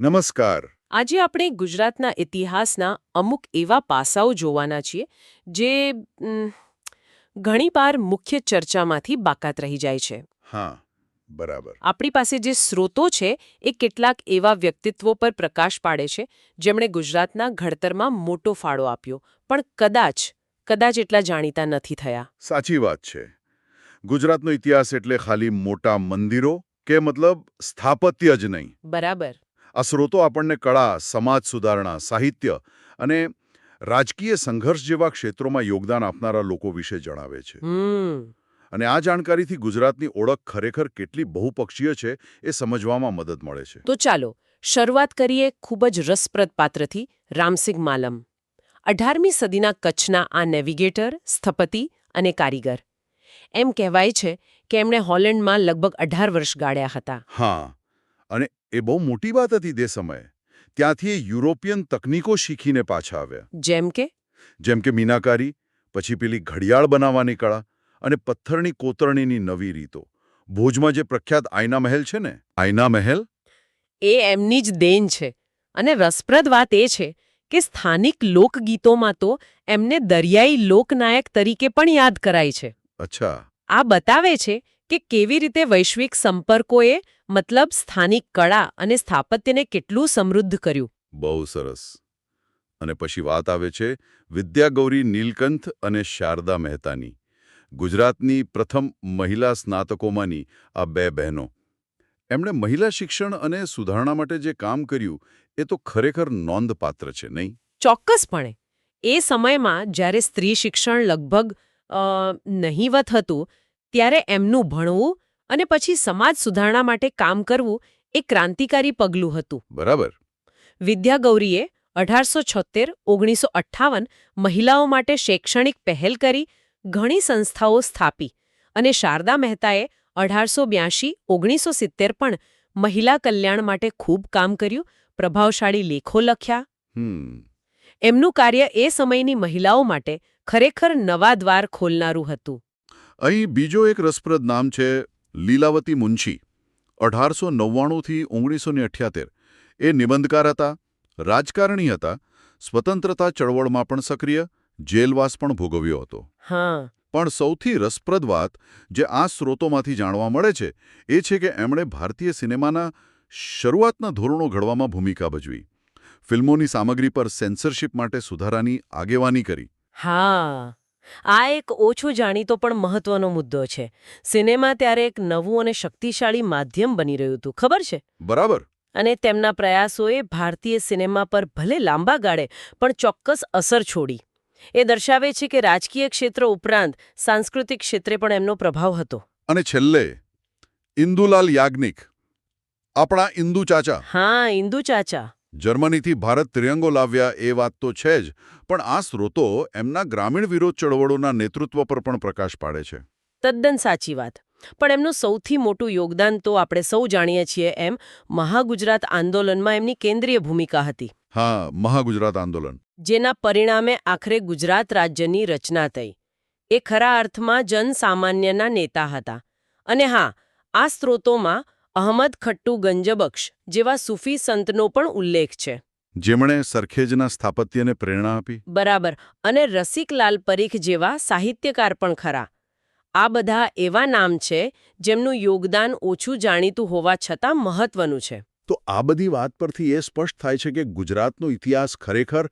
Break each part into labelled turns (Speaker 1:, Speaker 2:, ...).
Speaker 1: નમસ્કાર.
Speaker 2: આજે આપણે ગુજરાતના ઇતિહાસના અમુક એવા પાસાઓ જોવાના છીએ જે ઘણીવાર મુખ્ય ચર્ચામાંથી બાકાત રહી જાય છે.
Speaker 1: હા બરાબર.
Speaker 2: આપણી પાસે જે સ્રોતો છે એ કેટલાક એવા વ્યક્તિત્વો પર પ્રકાશ પાડે છે જેમણે ગુજરાતના ઘડતરમાં મોટો ફાળો આપ્યો પણ કદાચ કદાચ એટલા જાણીતા નથી થયા.
Speaker 1: સાચી વાત છે. ગુજરાતનો ઇતિહાસ એટલે ખાલી મોટા મંદિરો કે મતલબ સ્થાપત્ય જ નહીં.
Speaker 2: બરાબર.
Speaker 1: આ સ્રોતો આપણને કળા સમાજ સુધારણા સાહિત્ય અને રાજકીય સંઘર્ષ જેવા ક્ષેત્રોમાં યોગદાન આપનારા લોકો વિશે જણાવે છે. અને આ જાણકારીથી ગુજરાતની ઓળખ ખરેખર કેટલી બહુપક્ષીય છે એ સમજવામાં મદદ મળે છે.
Speaker 2: તો ચાલો શરૂઆત કરીએ ખૂબ જ રસપ્રદ પાત્રથી રામસિંહ માલમ. અઢારમી સદીના કચ્છના આ નેવિગેટર સ્થપતિ અને કારીગર. એમ કહેવાય છે કે એમણે હોલેન્ડમાં લગભગ અઢાર વર્ષ ગાળ્યા હતા.
Speaker 1: હા અને એ બહુ મોટી વાત હતી તે સમયે. ત્યાંથી એ યુરોપિયન તકનીકો શીખીને પાછા આવ્યા.
Speaker 2: જેમ કે?
Speaker 1: જેમ કે મીનાકારી પછી પેલી ઘડિયાળ બનાવવાની કળા અને પથ્થરની કોતરણીની નવી રીતો. ભુજમાં જે પ્રખ્યાત આયના મહેલ છે ને? આયના મહેલ
Speaker 2: એ એમની જ દેન છે. અને રસપ્રદ વાત એ છે કે સ્થાનિક લોકગીતોમાં તો એમને દરિયાઈ લોકનાયક તરીકે પણ યાદ કરાય છે.
Speaker 1: અચ્છા.
Speaker 2: આ બતાવે છે કે કેવી રીતે વૈશ્વિક સંપર્કોએ મતલબ સ્થાનિક કળા અને સ્થાપત્યને કેટલું સમૃદ્ધ કર્યું?
Speaker 1: બહુ સરસ. અને પછી વાત આવે છે વિદ્યાગૌરી નીલકંઠ અને શારદા મહેતાની. ગુજરાતની પ્રથમ મહિલા સ્નાતકોમાંની આ બે બહેનો. એમણે મહિલા શિક્ષણ અને સુધારણા માટે જે કામ કર્યું એ તો ખરેખર નોંધપાત્ર છે નહીં?
Speaker 2: ચોક્કસપણે. એ સમયમાં જ્યારે સ્ત્રી શિક્ષણ લગભગ નહીવત હતું ત્યારે એમનું ભણવું અને પછી સમાજ સુધારણા માટે કામ કરવું એ ક્રાંતિકારી પગલું હતું.
Speaker 1: બરાબર.
Speaker 2: વિદ્યાગૌરીએ અઢારસો છોતેર ઓગણીસો અઠ્ઠાવન મહિલાઓ માટે શૈક્ષણિક પહેલ કરી ઘણી સંસ્થાઓ સ્થાપી અને શારદા મહેતાએ અઢારસો બ્યાસી ઓગણીસો સિત્તેર પણ મહિલા કલ્યાણ માટે ખૂબ કામ કર્યું પ્રભાવશાળી લેખો લખ્યા. એમનું કાર્ય એ સમયની મહિલાઓ માટે ખરેખર નવા દ્વાર ખોલનારું હતું.
Speaker 1: અહીં બીજો એક રસપ્રદ નામ છે લીલાવતી મુનશી. અઢારસો નવ્વાણુંથી ઓગણીસો એ નિબંધકાર હતા રાજકારણી હતા સ્વતંત્રતા ચળવળમાં પણ સક્રિય જેલવાસ પણ ભોગવ્યો હતો. પણ સૌથી રસપ્રદ વાત જે આ સ્રોતોમાંથી જાણવા મળે છે એ છે કે એમણે ભારતીય સિનેમાના શરૂઆતના ધોરણો ઘડવામાં ભૂમિકા ભજવી. ફિલ્મોની સામગ્રી પર સેન્સરશિપ માટે સુધારાની આગેવાની કરી.
Speaker 2: હા. આ એક ઓછો જાણીતો પણ મહત્વનો મુદ્દો છે. સિનેમા ત્યારે એક નવું અને શક્તિશાળી માધ્યમ બની રહ્યું હતું. ખબર છે?
Speaker 1: બરાબર.
Speaker 2: અને તેમના પ્રયાસોએ ભારતીય સિનેમા પર ભલે લાંબા ગાળે પણ ચોક્કસ અસર છોડી. એ દર્શાવે છે કે રાજકીય ક્ષેત્ર ઉપરાંત સાંસ્કૃતિક ક્ષેત્રે પણ એમનો પ્રભાવ હતો.
Speaker 1: અને છેલ્લે ઇન્દુલાલ યાજ્ઞિક. આપણા ઇન્દુ ચાચા.
Speaker 2: હા ઇન્દુ ચાચા.
Speaker 1: જર્મનીથી ભારત ત્રિરંગો લાવ્યા એ વાત તો છે જ પણ આ સ્રોતો એમના ગ્રામીણ વિરોધ ચળવળોના નેતૃત્વ પર પણ પ્રકાશ પાડે છે.
Speaker 2: તદ્દન સાચી વાત. પણ એમનું સૌથી મોટું યોગદાન તો આપણે સૌ જાણીએ છીએ એમ મહાગુજરાત આંદોલનમાં એમની કેન્દ્રીય ભૂમિકા હતી.
Speaker 1: હા મહાગુજરાત આંદોલન.
Speaker 2: જેના પરિણામે આખરે ગુજરાત રાજ્યની રચના થઈ. એ ખરા અર્થમાં જનસામાન્યના નેતા હતા. અને હા આ સ્ત્રોતોમાં અહમદ ખટ્ટુ ગંજબક્ષ જેવા સૂફી સંતનો પણ ઉલ્લેખ છે.
Speaker 1: જેમણે સરખેજના સ્થાપત્યને પ્રેરણા આપી.
Speaker 2: બરાબર અને રસિકલાલ પરીખ જેવા સાહિત્યકાર પણ ખરા. આ બધા એવા નામ છે જેમનું યોગદાન ઓછું જાણીતું હોવા છતાં મહત્વનું છે.
Speaker 1: તો આ બધી વાત પરથી એ સ્પષ્ટ થાય છે કે ગુજરાતનો ઇતિહાસ ખરેખર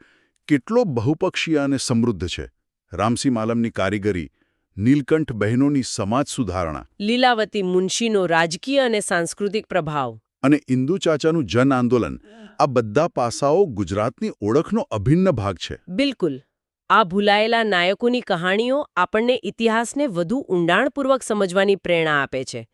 Speaker 1: કેટલો બહુપક્ષીય અને સમૃદ્ધ છે. રામસી માલમની કારીગરી નીલકંઠ બહેનોની સમાજ સુધારણા.
Speaker 2: લીલાવતી મુનશીનો રાજકીય અને સાંસ્કૃતિક પ્રભાવ.
Speaker 1: અને ઇન્દુ ચાચાનું જન આંદોલન. આ બધા પાસાઓ ગુજરાતની ઓળખનો અભિન્ન ભાગ છે.
Speaker 2: બિલકુલ. આ ભૂલાયેલા નાયકોની કહાણીઓ આપણને ઇતિહાસને વધુ ઊંડાણપૂર્વક સમજવાની પ્રેરણા આપે છે.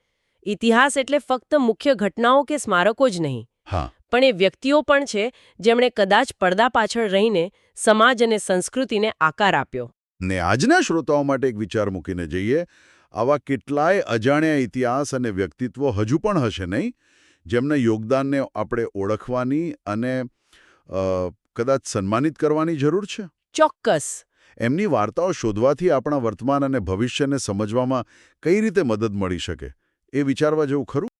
Speaker 2: ઇતિહાસ એટલે ફક્ત મુખ્ય ઘટનાઓ કે સ્મારકો જ નહીં.
Speaker 1: હા.
Speaker 2: પણ એ વ્યક્તિઓ પણ છે જેમણે કદાચ પડદા પાછળ રહીને સમાજ અને સંસ્કૃતિને આકાર આપ્યો.
Speaker 1: ને આજના શ્રોતાઓ માટે એક વિચાર મૂકીને જઈએ. આવા કેટલાય અજાણ્યા ઇતિહાસ અને વ્યક્તિત્વ હજુ પણ હશે નહીં. જેમના યોગદાનને આપણે ઓળખવાની અને કદાચ સન્માનિત કરવાની જરૂર છે?
Speaker 2: ચોક્કસ.
Speaker 1: એમની વાર્તાઓ શોધવાથી આપણા વર્તમાન અને ભવિષ્યને સમજવામાં કઈ રીતે મદદ મળી શકે? એ વિચારવા જેવું ખરું?